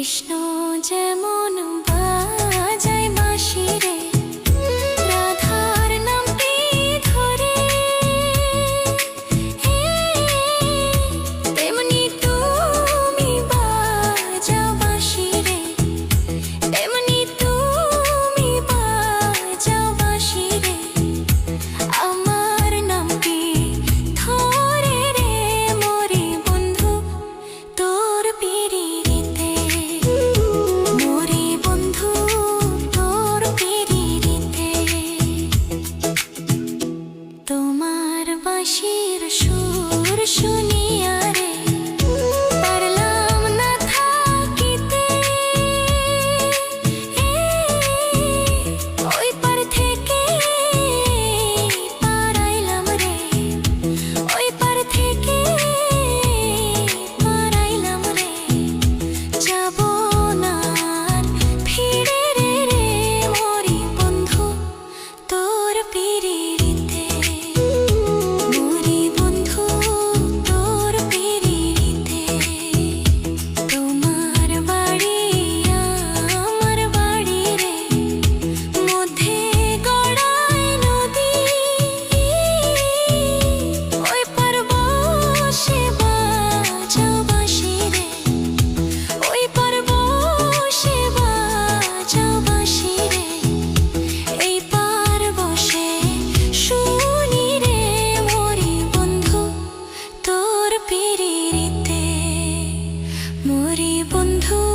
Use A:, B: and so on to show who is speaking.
A: Krishna মোরে বন্ধু